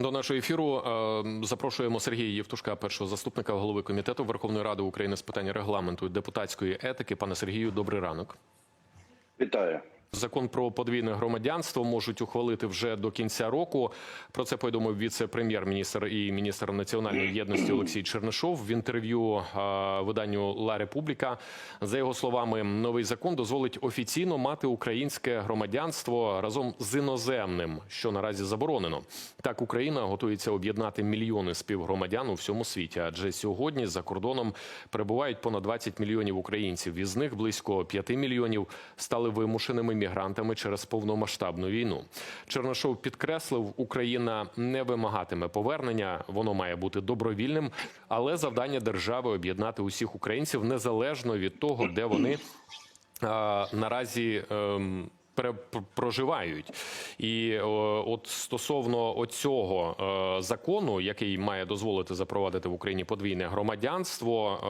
До нашого ефіру е, запрошуємо Сергія Євтушка, першого заступника голови комітету Верховної Ради України з питань регламенту і депутатської етики. Пане Сергію, добрий ранок. Вітаю. Закон про подвійне громадянство можуть ухвалити вже до кінця року. Про це повідомив віце-прем'єр-міністр і міністр національної єдності Олексій Чернишов в інтерв'ю виданню Ла Републіка. За його словами, новий закон дозволить офіційно мати українське громадянство разом з іноземним, що наразі заборонено. Так Україна готується об'єднати мільйони співгромадян у всьому світі, адже сьогодні за кордоном перебувають понад 20 мільйонів українців. Із них близько 5 мільйонів стали вимушеними мігрантами через повномасштабну війну. Чернишов підкреслив, Україна не вимагатиме повернення, воно має бути добровільним, але завдання держави об'єднати усіх українців незалежно від того, де вони наразі. Проживають і от стосовно оцього е, закону, який має дозволити запровадити в Україні подвійне громадянство,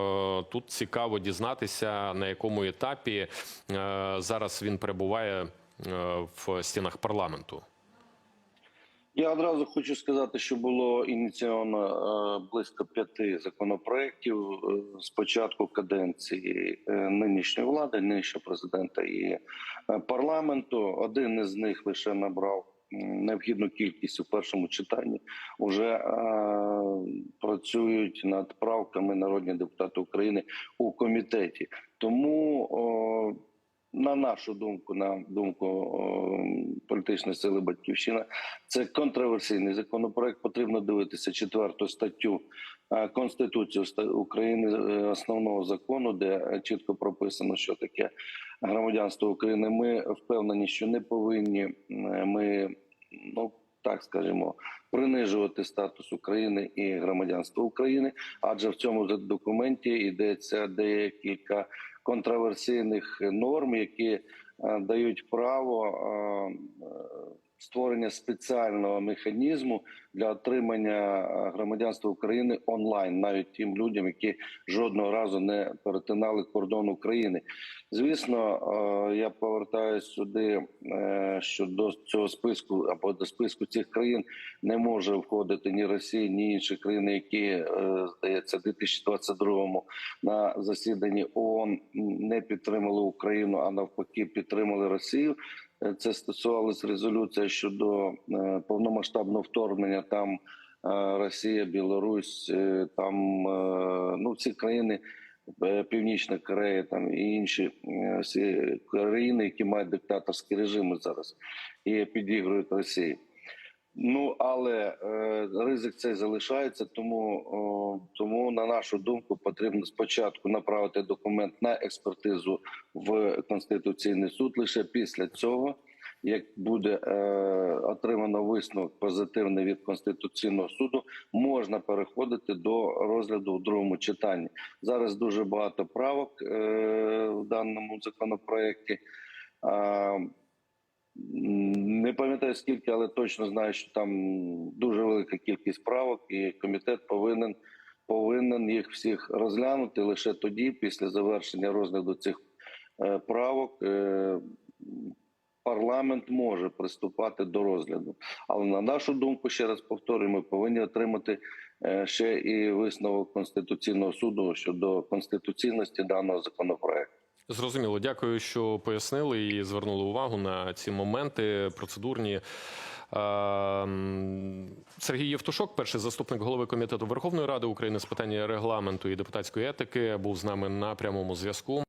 е, тут цікаво дізнатися на якому етапі е, зараз він перебуває в стінах парламенту. Я одразу хочу сказати, що було ініційовано е, близько п'яти законопроєктів е, з початку каденції е, нинішньої влади, нинішнього президента і е, парламенту. Один із них лише набрав необхідну кількість у першому читанні. Уже е, працюють над правками народні депутати України у комітеті. Тому на нашу думку, на думку політичної сили Батьківщина, це контроверсійний законопроект. Потрібно дивитися четверту статтю е, Конституції України, е, основного закону, де е, чітко прописано, що таке громадянство України. Ми впевнені, що не повинні ми, ну так скажімо, принижувати статус України і громадянство України, адже в цьому документі йдеться декілька контроверсійних норм, які е, дають право е, створення спеціального механізму для отримання е, громадянства України онлайн, навіть тим людям, які жодного разу не перетинали кордон України. Звісно, е, я повертаюся сюди, е, що до цього списку або до списку цих країн не може входити ні Росія, ні інші країни, які здається, в 2022 на засіданні ООН не підтримали Україну, а навпаки, підтримали Росію. Е, Це стосувалось резолюція щодо е, повномасштабного вторгнення. Там е, Росія, Білорусь, там ну ці країни. Північна Корея, там і інші всі країни, які мають диктаторські режими зараз і підігрують Росії. Ну але е, ризик цей залишається, тому о, тому на нашу думку потрібно спочатку направити документ на експертизу в конституційний суд. Лише після цього, як буде е, отримано висновок позитивний від конституційного суду, можна переходити до розгляду в другому читанні. Зараз дуже багато правок е, в даному законопроекті. А, не пам'ятаю скільки, але точно знаю, що там дуже велика кількість правок, і комітет повинен повинен їх всіх розглянути лише тоді, після завершення розгляду цих е, правок. Е, Парламент може приступати до розгляду, але на нашу думку, ще раз повторюю, ми повинні отримати е, ще і висновок конституційного суду щодо конституційності даного законопроекту. Зрозуміло, дякую, що пояснили і звернули увагу на ці моменти процедурні. Сергій Євтушок, перший заступник голови комітету Верховної Ради України з питання регламенту і депутатської етики, був з нами на прямому зв'язку.